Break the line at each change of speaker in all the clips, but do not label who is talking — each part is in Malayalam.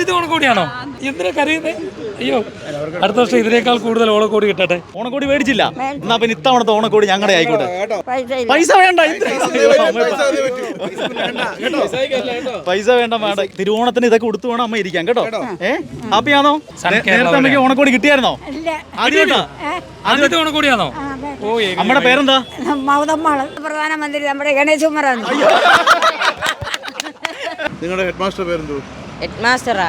ആദ്യത്തെ ഓണക്കോടിയാണോ? എന്തിനാ കരയുന്നേ? അയ്യോ അടുത്ത വർഷം ഇതിനേക്കാൾ കൂടുതൽ ഓണക്കോടി കിട്ടട്ടെ.
ഓണക്കോടി മേടിച്ചില്ല. എന്നാ പിന്നെ ഇത്തവണത്തെ ഓണക്കോടി ഞങ്ങളുടെ ആയിക്കോട്ടെ.
പൈസ
വേണ്ട പൈസ വേണ്ട വേണ്ട. തിരുവോണത്തിന് ഇതൊക്കെ കൊടുത്തു വേണം അമ്മ ഇരിക്കാൻ കേട്ടോ? ഏ? ഹാപ്പി
ആണോ
നേരത്തെ അമ്മയ്ക്ക് ഓണക്കോടി കിട്ടിയായിരുന്നോ? ആദ്യമായിട്ടാ?
ആദ്യത്തെ ഓണക്കോടിയാണോ. ഓ
അമ്മയുടെ പേരെന്താ?
മൗതമ്മാൾ. പ്രധാനമന്ത്രി നമ്മുടെ ഗണേശ് കുമാറാണ്
നിങ്ങളുടെ ഹെഡ് മാസ്റ്റർ പേരെന്തോ
ഹെഡ് മാസ്റ്ററാ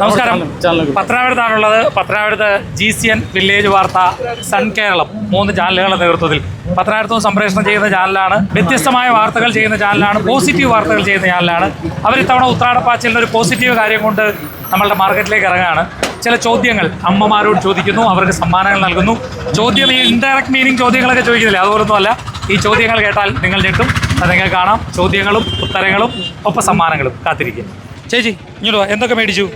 നമസ്കാരം. പത്തനാപുരത്താണുള്ളത്. പത്തനാപുരത്ത് ജി സി എൻ വില്ലേജ് വാർത്ത സൺ കേരളം. മൂന്ന് ചാനലുകളുടെ നേതൃത്വത്തിൽ. പത്തനാപുരത്തും സംപ്രേഷണം ചെയ്യുന്ന ചാനലാണ്. വ്യത്യസ്തമായ വാർത്തകൾ ചെയ്യുന്ന ചാനലാണ്. പോസിറ്റീവ് വാർത്തകൾ ചെയ്യുന്ന ചാനലാണ്. അവർ ഇത്തവണ ഉത്രാടപ്പാച്ചിലിന് ഒരു പോസിറ്റീവ് കാര്യം കൊണ്ട് നമ്മളുടെ മാർക്കറ്റിലേക്ക് ഇറങ്ങുകയാണ് ചില ചോദ്യങ്ങൾ അമ്മമാരോട് ചോദിക്കുന്നു. അവർക്ക് സമ്മാനങ്ങൾ നൽകുന്നു. ചോദ്യം ഈ ഇൻഡയറക്റ്റ് മീനിങ് ചോദ്യങ്ങളൊക്കെ ചോദിക്കുന്നില്ല? അതുപോലൊന്നും അല്ല ഈ ചോദ്യങ്ങൾ കേട്ടാൽ നിങ്ങൾ ഞെട്ടും. നിങ്ങൾക്ക് കാണാം ചോദ്യങ്ങളും ഉത്തരങ്ങളും ഒപ്പം സമ്മാനങ്ങളും കാത്തിരിക്കും. ചേച്ചി ഇങ്ങോട്ട് എന്തൊക്കെ മേടിച്ചു?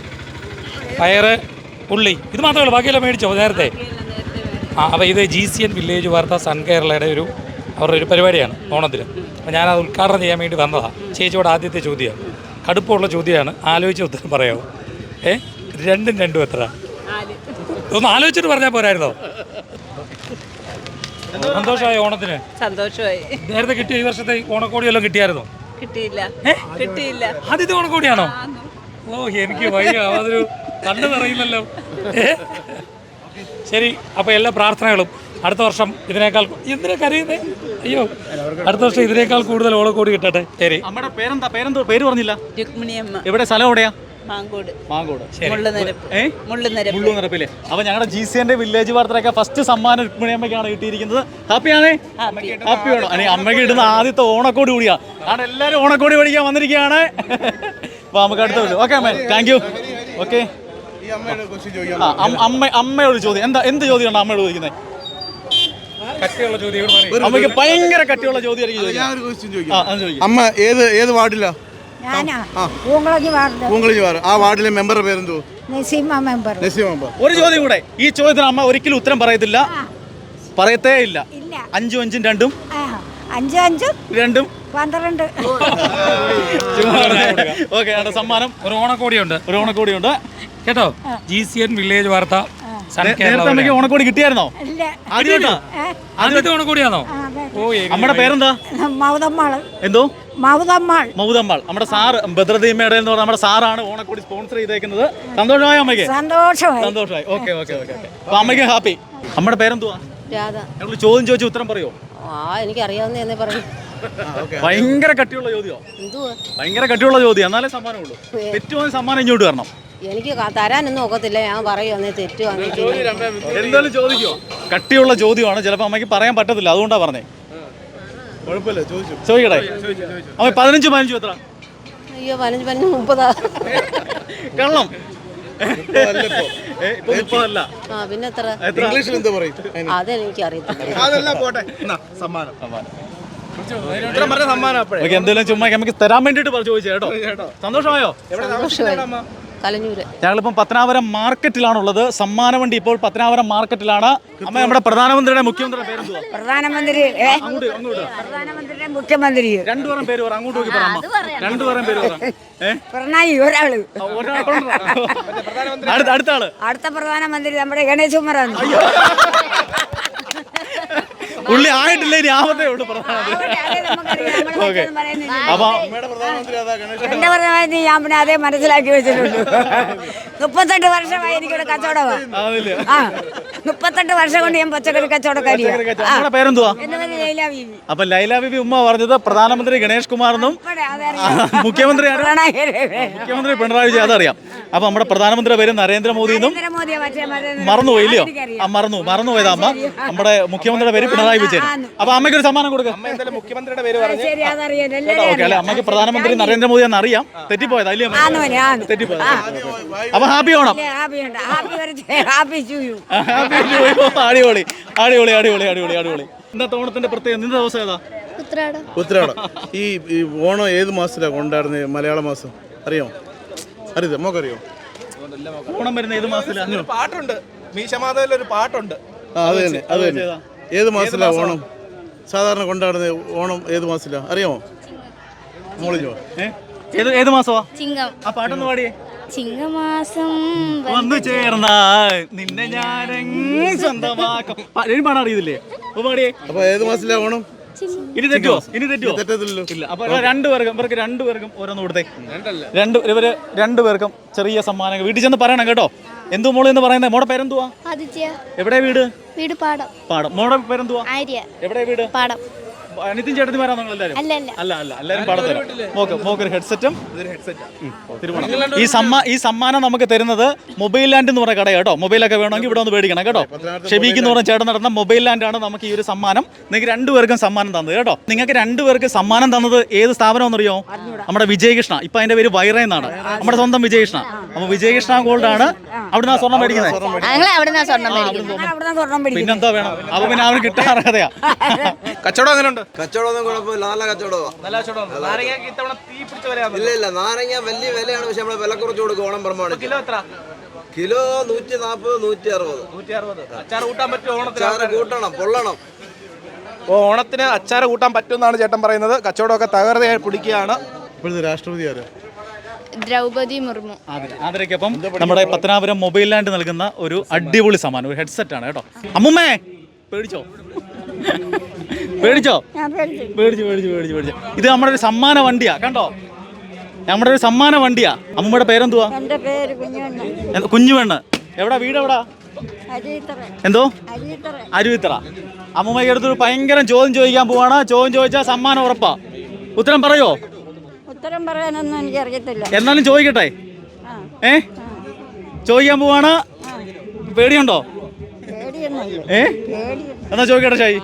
പയറ് ഉള്ളി. ഇത് മാത്രമേ ഉള്ളൂ ബാക്കിയെല്ലാം മേടിച്ചോ? നേരത്തെ. ആ അപ്പോൾ ഇത് ജി സി എൻ വില്ലേജ് വാർത്ത സൺ കേരളയുടെ ഒരു അവരുടെ ഒരു പരിപാടിയാണ് ഓണത്തിന്. അപ്പോൾ ഞാനത് ഉദ്ഘാടനം ചെയ്യാൻ വേണ്ടി വന്നതാണ് ചേച്ചിയോട് ആദ്യത്തെ ചോദ്യമാണ് കടുപ്പമുള്ള ചോദ്യമാണ്. ആലോചിച്ച് ഉത്തരം പറയാമോ ഏ? രണ്ടും രണ്ടും എത്ര ഒന്ന് ആലോചിച്ചിട്ട് പറഞ്ഞാൽ പോരായിരുന്നോ? സന്തോഷമായ. ഓണത്തിന്?
സന്തോഷമായി.
നേരത്തെ കിട്ടിയ ഈ വർഷത്തെ ഓണക്കോടി കിട്ടിയായിരുന്നു കിട്ടിയായിരുന്നോ?
കിട്ടിയില്ല. കിട്ടിയില്ല.
ആദ്യത്തെ ഓണക്കോടിയാണോ? ഓ എനിക്ക് വയ്യ. അതൊരു കണ്ടു നിറയില്ലല്ലോ ശരി അപ്പൊ എല്ലാ പ്രാർത്ഥനകളും അടുത്ത വർഷം ഇതിനേക്കാൾ എന്തിനാ കരയുന്നേ? അയ്യോ അടുത്ത വർഷം ഇതിനേക്കാൾ കൂടുതൽ ഓണക്കോടി കിട്ടട്ടെ. ശരി.
നമ്മുടെ പേരെന്താ? പേരെന്തോ പേര് പറഞ്ഞില്ല.
രുക്മിണിയമ്മ.
എവിടെ സ്ഥലം എവിടെയാ?
മാങ്കോട്.
മാങ്കോട്.
മുള്ളുനിരപ്പ്.
ഏ?
മുള്ളുനിരപ്പ്.
മുള്ളു നിറപ്പില്ലേ അപ്പൊ ഞങ്ങളുടെ ജി സി എന്റെ വില്ലേജ് വാർത്തയൊക്കെ ഫസ്റ്റ് സമ്മാനം രുക്മിണിയമ്മയ്ക്കാണ് കിട്ടിയിരിക്കുന്നത്. ഹാപ്പിയാണേ? ഹാപ്പിയാണോ വേണം അമ്മയ്ക്ക് ഇടുന്ന ആദ്യത്തെ ഓണക്കോടി കൂടിയാ. ആണ് എല്ലാവരും ഓണക്കോടി മേടിക്കാൻ വന്നിരിക്കുകയാണ്. അപ്പൊ നമുക്ക് അടുത്ത ഓക്കെ അമ്മ താങ്ക് യു ഓക്കെ.
ഈ അമ്മയുടെ ക്വസ്റ്റ്യൻ
ആ അമ്മ അമ്മ- അമ്മയോട് ചോദ്യം. എന്താ എന്ത് ചോദ്യമാണ് അമ്മയോട് ചോദിക്കുന്നത്
കട്ടിയുള്ള ചോദ്യങ്ങൾ പറയും.
അമ്മയ്ക്ക് ഭയങ്കര കട്ടിയുള്ള ചോദ്യം
ഒരു ക്വസ്റ്റ്യൻ ചോദിക്കാം. അമ്മ ഏത് ഏത് വാർഡിലാ?
ഞാനാ. പൂങ്കുളങ്ങി വാർഡ്.
പൂങ്കളി വാർഡ്. ആ വാർഡിലെ മെമ്പറുടെ പേരെന്തോ?
നസീമ മെമ്പർ.
നസീം മെമ്പർ.
ഒരു ചോദ്യം കൂടെ. ഈ ചോദ്യത്തിന് അമ്മ ഒരിക്കലും ഉത്തരം പറയത്തില്ല. പറയത്തേ ഇല്ല.
ഇല്ല.
അഞ്ചും അഞ്ചും രണ്ടും.
അഞ്ചു അഞ്ചും
രണ്ടും.
പന്ത്രണ്ട്.
ഓക്കെ സമ്മാനം.
ഒരു ഓണക്കോടിയുണ്ട്.
ഒരു ഓണക്കോടിയുണ്ട്.
കേട്ടോ? ജി സി എൻ വില്ലേജ് വാർത്ത.
നേരത്തെ ഓണക്കോടി കിട്ടിയായിരുന്നോ? ആദ്യമായിട്ടാ?
ആദ്യത്തെ ഓണക്കോടിയാണോ?
ആ,
ഓ
അമ്മയുടെ പേരെന്താ?
മൗതമ്മാൾ.
എന്തോ?
മൗതമ്മാൾ
മൗതമ്മാൾ. നമ്മുടെ സാറ് ബദ്രദീമയുടെ എന്ന് പറഞ്ഞ നമ്മുടെ സാറാണ് ഓണക്കോടി സ്പോൺസർ ചെയ്തേക്കുന്നത്. സന്തോഷമായി അമ്മയ്ക്ക്?
സന്തോഷമായി.
സന്തോഷമായി. ഓക്കെ ഓക്കെ ഓക്കെ അപ്പൊ അമ്മയ്ക്ക് ഹാപ്പി. അമ്മയുടെ പേരെന്തുവാ?
രാധ.
ഞങ്ങൾ ചോദ്യം ചോദിച്ചു ഉത്തരം പറയോ?
ആ എനിക്ക് അറിയാവുന്ന എന്നേ പറഞ്ഞു
ഭയങ്കര കട്ടിയുള്ള
എന്തുവാ?
ഭയങ്കര കട്ടിയുള്ള ചോദ്യം. എന്നാലേ സമ്മാനമുള്ളൂ തെറ്റുപോയ സമ്മാനം ഇങ്ങോട്ട് വരണം.
എനിക്ക് തരാനൊന്നും ഒക്കത്തില്ല. ഞാൻ പറയുവാന്നേ തെറ്റു
എന്തായാലും ചോദിക്കോ? കട്ടിയുള്ള ചോദ്യമാണ്. ചിലപ്പോൾ അമ്മയ്ക്ക് പറയാൻ പറ്റത്തില്ല. അതുകൊണ്ടാണ് പറഞ്ഞേ. ചോദിക്കട്ടെ? അമ്മ പതിനഞ്ച് പതിനഞ്ചു എത്ര?
അയ്യോ പതിനഞ്ച് പതിനഞ്ച് മുപ്പതാ.
കള്ളം.
പിന്നെ എത്ര?
ഇംഗ്ലീഷിൽ എന്താ പറയും?
അതെനിക്ക് അറിയത്തില്ല
എന്തെങ്കിലും ചുമ്മാ നമുക്ക് തരാൻ വേണ്ടിട്ട് പറഞ്ഞു ചോദിച്ചു കേട്ടോ. സന്തോഷമായോ?
സന്തോഷമായി കലഞ്ഞൂര്.
ഞങ്ങളിപ്പം പത്തനാപുരം മാർക്കറ്റിലാണുള്ളത്. സമ്മാന വണ്ടി ഇപ്പോൾ പത്തനാപുരം മാർക്കറ്റിലാണ്. അമ്മ നമ്മുടെ പ്രധാനമന്ത്രിയുടെ മുഖ്യമന്ത്രിയുടെ പേരെന്തുവാ
പ്രധാനമന്ത്രി ഏ?
അങ്ങോട്ട് അങ്ങോട്ട്.
പ്രധാനമന്ത്രിയുടെ മുഖ്യമന്ത്രി.
രണ്ടുപേരും പേര് പറ അങ്ങോട്ട് നോക്കി പറ അമ്മ. രണ്ടുപേരും പേര് പറ. ഏ?
പിണറായി ഒരാൾ.
ഒരാളുണ്ടോ? അടുത്ത അടുത്ത ആൾ.
അടുത്ത പ്രധാനമന്ത്രി നമ്മുടെ ഗണേശ് കുമാറാണ്.
പുള്ളി ആയിട്ടില്ല? ഇനി ആവത്തേ ഉള്ളൂ പ്രധാനമന്ത്രി. ഓക്കെ. അപ്പൊ
എന്റെ പ്രധാനമന്ത്രി ഞാൻ പിന്നെ അതേ മനസ്സിലാക്കി വെച്ചിട്ടുണ്ട്. മുപ്പത്തെട്ട് വർഷമായി എനിക്കിവിടെ കച്ചവടമാ ആ മുപ്പത്തെട്ട് വർഷം കൊണ്ട് ഞാൻ പച്ചക്കറി
കച്ചവടക്കാരി പേരെന്തുവാ? അപ്പൊ ലൈല ബിബി ഉമ്മ പറഞ്ഞത് പ്രധാനമന്ത്രി ഗണേഷ് കുമാർ എന്നും. മുഖ്യമന്ത്രി മുഖ്യമന്ത്രി പിണറായി വിജയൻ അതറിയാം. അപ്പൊ നമ്മുടെ പ്രധാനമന്ത്രിയുടെ പേര് നരേന്ദ്രമോദി എന്നും മറന്നുപോയി ഇല്ലയോ. ആ മറന്നു മറന്നുപോയതാ അമ്മ. നമ്മുടെ മുഖ്യമന്ത്രിയുടെ പേര് പിണറായി വിജയൻ അപ്പൊ അമ്മയ്ക്ക് ഒരു സമ്മാനം കൊടുക്കുക
മുഖ്യമന്ത്രിയുടെ പേര്
ഓക്കെ അല്ലെ? അമ്മയ്ക്ക് പ്രധാനമന്ത്രി നരേന്ദ്രമോദി എന്ന് അറിയാം തെറ്റിപ്പോയത്
അല്ലേ
തെറ്റിപ്പോയത്. അപ്പൊ ഹാപ്പി ഓണം. അടിപൊളി. അടിപൊളി അടിപൊളി അടിപൊളി അടിപൊളി. ഇന്നത്തെ ഓണത്തിന്റെ പ്രത്യേകത ഇന്നത്തെ ദിവസം ഏതാ?
ഉത്തരാടം ഈ ഈ ഓണം ഏത് മാസത്തിലാണ് കൊണ്ടാടുന്നത്? മലയാള മാസം. അറിയോ? അറിയത് നമുക്കറിയോ
ഓണം വരുന്ന ഏത് മാസത്തിലാണ്
പാട്ടുണ്ട്. മീശമാധവയിൽ ഒരു പാട്ടുണ്ട്
അത് തന്നെ അത് തന്നെ.
ഏതാ?
മാസത്തിലാണ് ഓണം? സാധാരണ കൊണ്ടാടുന്നത് ഓണം ഏത് മാസത്തിലാണ് അറിയാമോ?
മോളിജോ ഏത് ഏത് മാസമാ
ചിങ്ങം.
ആ പാട്ടൊന്ന് പാടിയേ.
ചിങ്ങമാസം
വന്നു ചേർന്നാൽ നിന്നെ ഞാൻ സ്വന്തമാക്കും. പാടാൻ അറിയത്തില്ലേ? ഒന്ന് പാടിയേ.
അപ്പൊ ഏത് മാസത്തിലാ ഓണം?
ഇനി തെറ്റോ ഇനി തെറ്റുവോ?
തെറ്റത്തില്ലല്ലോ.
ഇല്ല അപ്പൊ രണ്ടുപേർക്കും ഇവർക്ക് രണ്ടുപേർക്കും ഓരോന്ന് കൊടുത്തേ. രണ്ട് ഇവർ രണ്ടുപേർക്കും ചെറിയ സമ്മാനങ്ങൾ. വീട്ടിൽ ചെന്ന് പറയണം കേട്ടോ. എന്തു മോൾ എന്ന് പറയുന്നത് മോടെ പേരെന്തുവാ?
ആദിത്യ.
എവിടെ വീട്?
വീട് പാടം.
പാടം. മോടെ പേരെന്തുവാ?
ആര്യ.
എവിടെ വീട്?
പാടം.
അനിത്യൻ ചേട്ടത്തിമാരാ നിങ്ങൾ എല്ലാവരും?
അല്ല അല്ല.
എല്ലാവരും പാടത്തില്ല മോക്ക് മോക്കൊരു ഹെഡ്സെറ്റും തിരുവോണം. ഈ സമ്മാ ഈ സമ്മാനം നമുക്ക് തരുന്നത് മൊബൈൽ ലാൻഡ് എന്ന് പറഞ്ഞ കട കേട്ടോ. മൊബൈലൊക്കെ വേണമെങ്കിൽ ഇവിടെ ഒന്ന് മേടിക്കണം കേട്ടോ. ഷെബീക്ക് എന്ന് പറഞ്ഞ ചേട്ടൻ നടന്ന മൊബൈൽ ലാൻഡ് ആണ് നമുക്ക് ഈ ഒരു സമ്മാനം. നിങ്ങൾക്ക് രണ്ടുപേർക്കും സമ്മാനം തന്നത് കേട്ടോ. നിങ്ങൾക്ക് രണ്ടുപേർക്ക് സമ്മാനം തന്നത് ഏത് സ്ഥാപനം എന്നറിയോ? നമ്മുടെ വിജയകൃഷ്ണ. ഇപ്പൊ അതിന്റെ പേര് വൈറ എന്നാണ്. നമ്മുടെ സ്വന്തം വിജയകൃഷ്ണ. അപ്പൊ വിജയകൃഷ്ണ ഗോൾഡ് ആണ്. അവിടുന്ന് സ്വർണം മേടിക്കുന്നത്
അവിടെ നിന്ന് മേടിക്കുന്നത്
സ്വർണം പിടിക്കും
പിന്നെന്താ വേണം? അപ്പൊ പിന്നെ അവന് കിട്ടാൻ അർഹതയാ
കച്ചവടം എങ്ങനെയുണ്ട്
കച്ചവടമൊന്നും കുഴപ്പമില്ല നല്ല കച്ചവടമാണ്
നല്ല കച്ചവടം. നാരങ്ങയ്ക്ക് ഇത്തവണ തീ പിടിച്ച
ഇല്ല ഇല്ല നാരങ്ങ വലിയ വിലയാണ് പക്ഷെ നമ്മളെ വില കുറച്ച് കൊടുക്കും ഓണം പ്രമാണിച്ച്
കിലോ എത്ര?
കിലോ നൂറ്റി നാൽപ്പത് നൂറ്റി അറുപത്
നൂറ്റി അറുപത് അച്ചാർ കൂട്ടാൻ പറ്റുമോ ഓണത്തിന്?
ചാറ് കൂട്ടണം പൊള്ളണം.
അപ്പോൾ ഓണത്തിന് അച്ചാർ കൂട്ടാൻ പറ്റുമെന്നാണ് ചേട്ടൻ പറയുന്നത്. കച്ചവടമൊക്കെ തകർന്നയായി പിടിക്കുകയാണ്.
ഇപ്പോഴത്തെ രാഷ്ട്രപതി ആരാ?
ദ്രൗപദി മുർമു.
ആദരയ്ക്കൊപ്പം നമ്മുടെ പത്തനാപുരം മൊബൈൽ ലാൻഡ് നൽകുന്ന ഒരു അടിപൊളി സമ്മാനം ഒരു ഹെഡ്സെറ്റ് ആണ് കേട്ടോ. അമ്മുമ്മേ പേടിച്ചോ? പേടിച്ചോ?
പേടിച്ചു.
പേടിച്ചു പേടിച്ചു പേടിച്ചു ഇത് നമ്മുടെ ഒരു സമ്മാന വണ്ടിയാ കണ്ടോ? നമ്മുടെ ഒരു സമ്മാന വണ്ടിയാ. അമ്മയുടെ പേരെന്തുവാ? കുഞ്ഞുവെണ്ണ. എവിടാ വീട് എവിടാ? എന്തോ? അരുവിത്തറ. അമ്മൂമ്മയ്ക്ക് അടുത്തൊരു ഭയങ്കര ചോദ്യം ചോദിക്കാൻ പോവാണ്. ചോദ്യം ചോദിച്ചാൽ സമ്മാനം ഉറപ്പാ. ഉത്തരം പറയോ?
ഉത്തരം പറയാനൊന്നും എനിക്ക് അറിയത്തില്ല
എന്നാലും ചോദിക്കട്ടെ. ഏ? ചോദിക്കാൻ പോവാണ്. പേടിയുണ്ടോ? ഏ? എന്നാ ചോദിക്കട്ടെ ഷായി?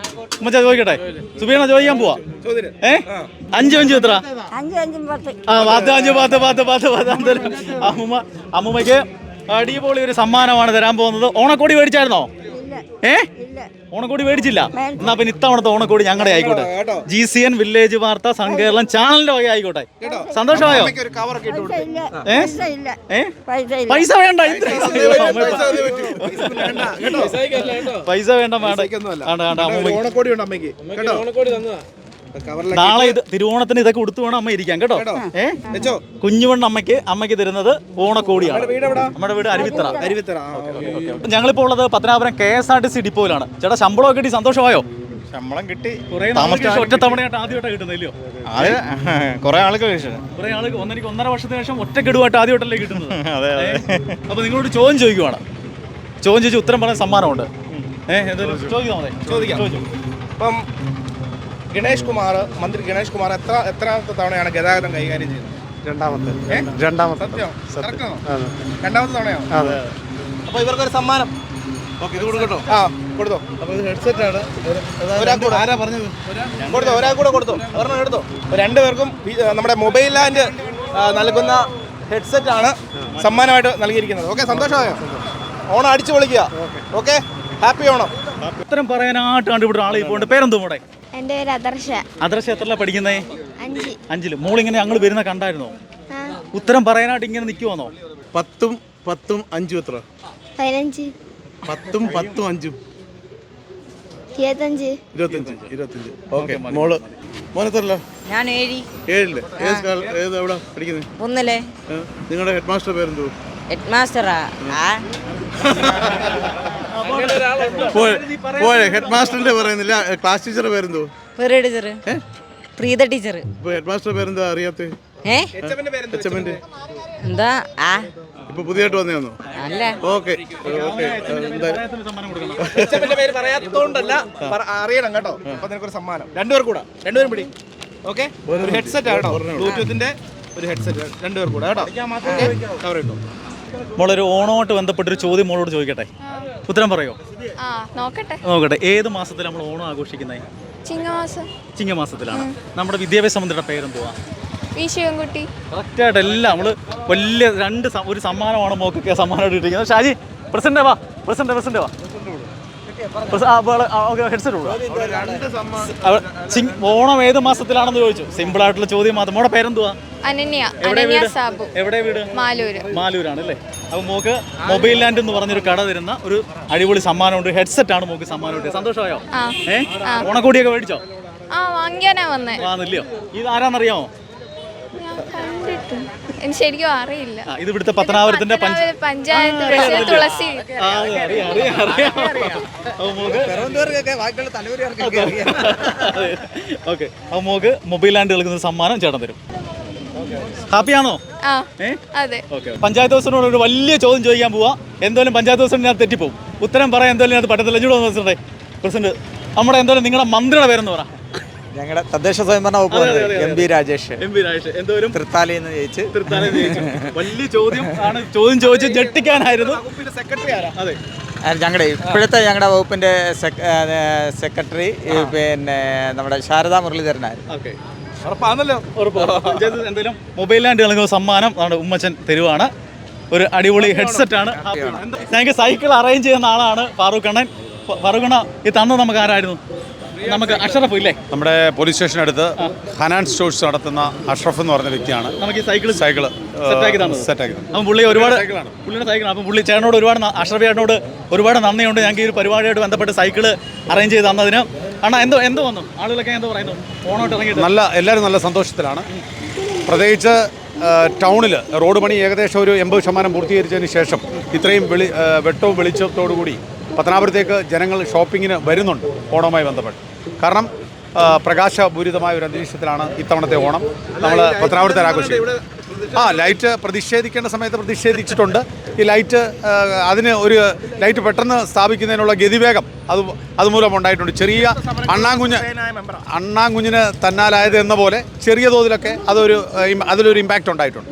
മറ്റേ ചോദിക്കട്ടെ? സുബീണ ചോദിക്കാൻ പോവാ? ഏ? അഞ്ചു അഞ്ചു എത്ര?
അഞ്ച് അഞ്ചും പത്ത്.
ആ പത്ത് അഞ്ചു പത്ത് പത്ത് പത്ത് പത്ത്. എന്തായാലും അമ്മൂമ്മ അമ്മൂമ്മയ്ക്ക് അടിപൊളി ഒരു സമ്മാനമാണ് തരാൻ പോകുന്നത്. ഓണക്കോടി മേടിച്ചായിരുന്നോ?
ഇല്ല.
ഏ?
ഇല്ല
ഓണക്കോടി മേടിച്ചില്ല. എന്നാ പിന്നെ ഇത്തവണത്തെ ഓണക്കോടി ഞങ്ങളുടെ ആയിക്കോട്ടെ. ജി സി എൻ വില്ലേജ് വാർത്ത സങ്കേരളം ചാനലിന്റെ വക ആയിക്കോട്ടെ. സന്തോഷമായോ?
പൈസ
വേണ്ട പൈസ വേണ്ട വേണ്ട വേണ്ട വേണ്ട
ഓണക്കോടി ഉണ്ട് അമ്മയ്ക്ക്. കേട്ടോ. ഓണക്കോടി തന്നതാ.
നാളെ ഇത് തിരുവോണത്തിന് ഇതൊക്കെ ഉടുത്തു വേണം അമ്മ ഇരിക്കാൻ കേട്ടോ?
ഏഹ്
കുഞ്ഞുവണ്ണ അമ്മയ്ക്ക് അമ്മയ്ക്ക് തരുന്നത് ഓണക്കോടിയാണ്. നമ്മുടെ വീട് അരുവിത്തറ.
അരുവിത്തറ. ഞങ്ങളിപ്പോ.
ഞങ്ങളിപ്പോൾ ഉള്ളത് Pathanapuram K S R T C ഡിപ്പോയിലാണ്. ചേട്ടാ ശമ്പളമൊക്കെ കിട്ടി സന്തോഷമായോ?
ശമ്പളം കിട്ടി.
ഒറ്റത്തവണയായിട്ട് നാൾക്ക് ഒറ്റ തവണയായിട്ട് ആദ്യമായിട്ടാണ് കിട്ടുന്നില്ലയോ
അത് കുറെ ആൾക്ക് കഴിച്ചു.
കുറെ ആൾക്ക് ഒന്നെനിക്ക് ഒന്നര വർഷത്തിന് ശേഷം ഒറ്റ ഗഡുവായിട്ട് ആദ്യമായിട്ടല്ലേ കിട്ടുന്നത്.
അതെ
അപ്പൊ നിങ്ങളോട് ചോദ്യം ചോദിക്കുവാണ്. ചോദ്യം ചോദിച്ച് ഉത്തരം പറയാൻ സമ്മാനമുണ്ട്. ഏഹ് ചോദിക്കാം
ചോദിക്കാം.
ചോദിച്ചു.
ഇപ്പം ഗണേഷ് കുമാർ മന്ത്രി ഗണേഷ് കുമാർ എത്ര എത്രാമത്തെ തവണയാണ് ഗതാഗതം കൈകാര്യം ചെയ്യുന്നത്
രണ്ടാമത്തെ രണ്ടാമത്തെ
സത്യം? രണ്ടാമത്തെ തവണയോ?
അതെ
അപ്പൊ ഇവർക്കൊരു സമ്മാനം.
ഓക്കെ ഇത് കൊടുക്കട്ടോ.
ആ കൊടുത്തോ.
അപ്പോൾ ഇത് ഹെഡ്സെറ്റ് ആണ്
ഒരാൾ കൂടെ
ആരാ പറഞ്ഞത്?
കൊടുത്തോ ഒരാൾ കൂടെ കൊടുത്തോ. ഒരെണ്ണം എടുത്തോ. രണ്ടുപേർക്കും നമ്മുടെ മൊബൈൽ ലാൻഡ് നൽകുന്ന ഹെഡ്സെറ്റ് ആണ് സമ്മാനമായിട്ട് നൽകിയിരിക്കുന്നത്. ഓക്കെ സന്തോഷമായോ? ഓണം അടിച്ചു പൊളിക്കുക. ഓക്കെ. ഹാപ്പി ഓണം.
ഉത്തരം പറയാനായിട്ട് കണ്ടുപിടുന്ന ആളെ ഇപ്പോൾ ഉണ്ട്. പേരെന്തോ മോടെ
എന്റെ പേര് അദർശ
അദർശ എത്രല്ല പഠിക്കുന്നേ?
അഞ്ച്.
അഞ്ചിൽ. മോളിങ്ങനെ ഞങ്ങൾ വരുന്ന കണ്ടായിരുന്നോ? ഉത്തരം പറയാനായിട്ട് ഇങ്ങനെ നിൽക്കുവാന്നോ
പത്തും പത്തും അഞ്ചും എത്ര?
പതിനഞ്ച്.
പത്തും പത്തും അഞ്ചും.
ഇരുപത്തഞ്ച്.
ഇരുപത്തഞ്ച് ഇരുപത്തഞ്ച്. ഓക്കെ മോൾ. മോനെത്തരല്ല
ഞാൻ ഏഴി.
ഏഴിൽ. ഏത് സ്കാൾ- ഏത് എവിടെ പഠിക്കുന്നത്
ഒന്നിലെ.
നിങ്ങളുടെ ഹെഡ് മാസ്റ്റർ പേരെന്തോ
ഹെഡ് മാസ്റ്ററാ
പോയെ ഹെഡ് മാസ്റ്ററിന്റെ പറയുന്നില്ല. Class teacher പേരെന്തോ?
Teacher. Preetha teacher.
Headmaster head master പേരെന്താ അറിയാത്ത?
എന്താ? ആ.
ഇപ്പൊ പുതിയതായിട്ട് വന്നോ
അല്ല.
ഓക്കെ.
പേര് പറയാത്തോണ്ടല്ല പറ- അറിയണം കേട്ടോ. അപ്പൊ നിനക്കൊരു സമ്മാനം. രണ്ടുപേർ കൂടെ. രണ്ടുപേരും പിടി. ഓക്കെ? ഒരു ഹെഡ്സെറ്റ് ആട്ടോ. ബ്ലൂടൂത്തിന്റെ ഒരു ഹെഡ്സെറ്റ് രണ്ടുപേർ കൂടെ കേട്ടോ. കവർ കിട്ടും
മോളൊരു ഓണമായിട്ട് ബന്ധപ്പെട്ടൊരു ചോദ്യം മോളോട് ചോദിക്കട്ടെ? ഉത്തരം പറയോ?
ആ നോക്കട്ടെ.
നോക്കട്ടെ. ഏത് മാസത്തിൽ നമ്മൾ ഓണം ആഘോഷിക്കുന്നത്
ചിങ്ങമാസം.
ചിങ്ങമാസത്തിലാണ്. നമ്മുടെ വിദ്യാഭ്യാസ മന്ത്രിയുടെ പേരെന്തുവാ?
വി ശിവൻകുട്ടി.
കറക്റ്റായിട്ട് എല്ലാം നമ്മൾ വലിയ രണ്ട് സം- ഒരു സമ്മാനമാണ് മോക്കൊക്കെ സമ്മാനമായിട്ട് കിട്ടിയിരിക്കുന്നത് ഷാജി പ്രസിഡന്റ് വാ. പ്രസിഡന്റ് പ്രസിഡന്റ് വാ. ഹെഡ്സെറ്റ് ഓണം ഏത് മാസത്തിലാണെന്ന് ചോദിച്ചു. സിമ്പിൾ ആയിട്ടുള്ള ചോദ്യം മാത്രം. മോടെ പേരെന്തുവാ?
അനന്യ അനന്യ സാബു.
എവിടെ വീട്?
മാലൂര്.
മാലൂരാണ് അല്ലേ? അപ്പൊ മോക്ക് മൊബൈൽ ലാൻഡ് എന്ന് പറഞ്ഞൊരു കട തരുന്ന ഒരു അടിപൊളി സമ്മാനമുണ്ട്. ഹെഡ്സെറ്റ് ആണ് മോക്ക് സമ്മാനം കിട്ടിയത് സന്തോഷമായോ?
ആ.
ഓണക്കോടിയൊക്കെ മേടിച്ചോ?
ആ വാങ്ങിയാനാ വന്നേ.
വാന്നില്ലയോ ഇത് ആരാന്നറിയാമോ
എനിക്ക് ശരിക്കും അറിയില്ല.
ഇത് ഇവിടുത്തെ പത്തനാപുരത്തിന്റെ പഞ്ച
പത്തനാപുരം പഞ്ചായത്ത് തുളസി.
ഓക്കെ. അപ്പൊ മോക്ക് മൊബൈൽ ലാൻഡ് കളിക്കുന്ന സമ്മാനം ചേട്ടൻ തരും. ഹാപ്പിയാണോ?
ആ അതെ.
ഓക്കെ പഞ്ചായത്ത് ദിവസത്തിനോട് ഒരു വലിയ ചോദ്യം ചോദിക്കാൻ പോവാ. എന്തോലും പഞ്ചായത്ത് ദിവസം ഞാൻ തെറ്റിപ്പോവും. ഉത്തരം പറയാൻ എന്തോലും അത് പറ്റത്തില്ല. ചൂട് പ്രസിഡന്റ് പ്രസിഡന്റ് നമ്മുടെ എന്തോലും നിങ്ങളുടെ മന്ത്രിയുടെ പേരെന്ന് പറ.
ഞങ്ങളുടെ തദ്ദേശ സ്വയംഭരണ വകുപ്പ് M P Rajesh.
M P Rajesh. എന്തോരും?
തൃത്താലയിൽ നിന്ന് ജയിച്ച്.
തൃത്താലയിൽ ജയിച്ചു. വലിയ ചോദ്യം ആണ്. ചോദ്യം ചോദിച്ച് ഞെട്ടിക്കാനായിരുന്നു.
സെക്രട്ടറി ആരാ?
അതെ.
ഞങ്ങളുടെ ഇപ്പോഴത്തെ ഞങ്ങളുടെ വകുപ്പിന്റെ സെക്രട്ടറി പിന്നെ നമ്മുടെ ശാരദാ മുരളീധരനായിരുന്നു.
ഓക്കെ.
ഉറപ്പാണല്ലോ.
എന്തായാലും മൊബൈൽ ലാൻഡ് കളിക്കുന്ന സമ്മാനം നമ്മുടെ ഉമ്മച്ചൻ തരുവാണ്. ഒരു അടിപൊളി ഹെഡ്സെറ്റ് ആണ്. ഞങ്ങൾക്ക് സൈക്കിൾ അറേഞ്ച് ചെയ്യുന്ന ആളാണ് ഫാറൂഖ് അണ്ണൻ. ഫാറൂഖ് അണ്ണ ഈ തന്നത് നമുക്ക് ആരായിരുന്നു? നമുക്ക് അഷറഫ് ഇല്ലേ?
നമ്മുടെ പോലീസ് സ്റ്റേഷൻ അടുത്ത് ഹനാൻ സ്റ്റോഴ്സ് നടത്തുന്ന അഷറഫ് എന്ന് പറഞ്ഞ വ്യക്തിയാണ്.
നമുക്ക് ഈ സൈക്കിൾ സെറ്റാക്കി അപ്പം പുള്ളി ഒരുപാട് പുള്ളിയുടെ സൈക്കിളാണ്. അപ്പം പുള്ളി ചേട്ടനോട് ഒരുപാട് അഷറഫ് ചേട്ടനോട് ഒരുപാട് നന്ദിയുണ്ട്. ഞങ്ങൾക്ക് ഈ ഒരു പരിപാടിയായിട്ട് ബന്ധപ്പെട്ട് സൈക്കിൾ അറേഞ്ച് ചെയ്ത് തന്നതിന്. അണ്ണാ എന്തോ എന്തോ വന്നു? ആളുകളൊക്കെ എന്തോ പറയുന്നു? ഓണോട്ട് ഇറങ്ങി
നല്ല എല്ലാവരും നല്ല സന്തോഷത്തിലാണ്. പ്രത്യേകിച്ച് ടൗണിൽ റോഡ് പണി ഏകദേശം ഒരു എൺപത് ശതമാനം പൂർത്തീകരിച്ചതിന് ശേഷം ഇത്രയും വെളി വെട്ടവും വെളിച്ചത്തോടു കൂടി പത്തനാപുരത്തേക്ക് ജനങ്ങൾ ഷോപ്പിങ്ങിന് വരുന്നുണ്ട്. ഓണവുമായി ബന്ധപ്പെട്ട്. കാരണം പ്രകാശപൂരിതമായ ഒരു അന്തരീക്ഷത്തിലാണ് ഇത്തവണത്തെ ഓണം. നമ്മൾ പത്തനാപുരത്തെ ആഘോഷിക്കും. ആ ലൈറ്റ് പ്രതിഷേധിക്കേണ്ട സമയത്ത് പ്രതിഷേധിച്ചിട്ടുണ്ട്. ഈ ലൈറ്റ് അതിന് ഒരു ലൈറ്റ് പെട്ടെന്ന് സ്ഥാപിക്കുന്നതിനുള്ള ഗതിവേഗം അത് അതുമൂലം ഉണ്ടായിട്ടുണ്ട്. ചെറിയ അണ്ണാങ്കുഞ്ഞ് അണ്ണാങ്കുഞ്ഞിന് തന്നാലായത് എന്ന പോലെ ചെറിയ തോതിലൊക്കെ അതൊരു അതിലൊരു ഇമ്പാക്റ്റ് ഉണ്ടായിട്ടുണ്ട്.